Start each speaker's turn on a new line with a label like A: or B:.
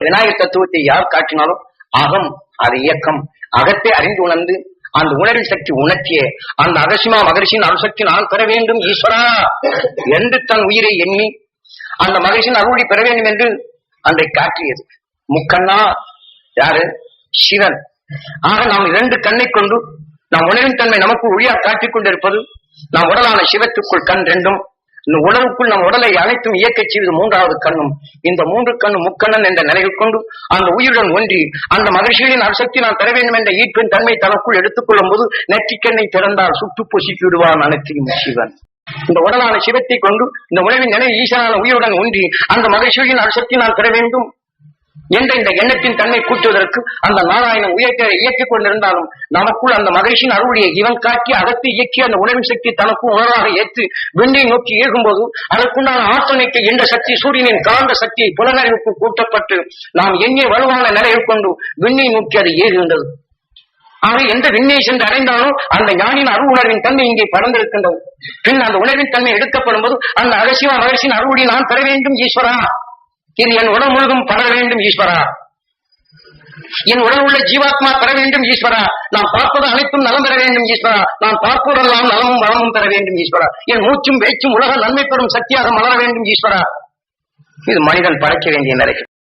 A: விநாயகர் தத்துவத்தை யார் காட்டினாலும் அகம் அது இயக்கம். அகத்தை அறிந்து உணர்ந்து அந்த உணர்வு சக்தி உணர்த்திய அந்த அகசிமா மகரிஷின் அணுசக்தி நான் பெற வேண்டும் ஈஸ்வரா! என்று தன் உயிரை எண்ணி அந்த மகரிஷின் அருளை பெற வேண்டும் என்று அன்றை காட்டியது. முக்கண்ணா யாரு? சிவன். ஆக நாம் இரண்டு கண்ணை கொண்டு நாம் உணர்வின் தன்மை நமக்கு ஒளியா காட்டிக் கொண்டிருப்பது நாம் உடலான சிவத்துக்குள் கண் ரெண்டும் இந்த உடலுக்குள் நம் உடலை அனைத்தும் இயக்கச் செய்வது மூன்றாவது கண்ணும். இந்த மூன்று கண்ணும் முக்கண்ணன் என்ற நிலையை கொண்டு அந்த உயிருடன் ஒன்றி அந்த மகிழ்ச்சிகளின் அசக்தி நான் பெற வேண்டும் என்ற ஈர்ப்பின் தன்மை தனக்குள் எடுத்துக்கொள்ளும் போது நெற்றிக்கண்ணை திறந்தால் சுட்டு பொசுக்கி விடுவான் அனைத்தையும் சிவன். இந்த உடலான சிவத்தை கொண்டு இந்த உணவின் நிலை ஈசனான உயிருடன் ஒன்றி அந்த மகிழ்ச்சியின் அசக்தி நான் பெற வேண்டும் என்ற இந்த எண்ணத்தின் தன்மை கூட்டுவதற்கு அந்த நாராயணன் உயர்த்த இயக்கிக் கொண்டிருந்தாலும் நமக்குள் அந்த மகிழ்ச்சியின் அருளியை இவன் காட்டி அகத்து இயக்கி அந்த உணவின் சக்தி தனக்கும் உணராக ஏற்று விண்ணை நோக்கி ஏகும்போது அதற்குண்டான ஆற்றனைக்கு என்ற சக்தி சூரியனின் காந்த சக்தி புலனறிவுக்கு கூட்டப்பட்டு நாம் எண்ணிய வலுவான நிலையில் கொண்டு விண்ணை நோக்கி அது ஏகுகின்றது ஆக எந்த விண்ணை சென்று அடைந்தாலும் அந்த ஞானின் அரு உணர்வின் தன்மை இங்கே பறந்திருக்கின்றது பின் அந்த உணர்வின் தன்மை எடுக்கப்படும் போது அந்த அகசிவ மகிழ்ச்சியின் அருளை நான் பெற வேண்டும் ஈஸ்வரா? இது என் உடல் முழுதும் பரவ வேண்டும் ஈஸ்வரா. என் உடல் உள்ள ஜீவாத்மா பெற வேண்டும் ஈஸ்வரா. நான் பார்ப்பது அனைத்தும் நலம் பெற வேண்டும் ஈஸ்வரா. நான் பார்ப்பதெல்லாம் நலமும் வளமும் பெற வேண்டும் ஈஸ்வரா. என் மூச்சும் வேச்சும் உலக நன்மை பெறும் சக்தியாக மலர வேண்டும் ஈஸ்வரா. இது மனிதன் படைக்க வேண்டிய நிலை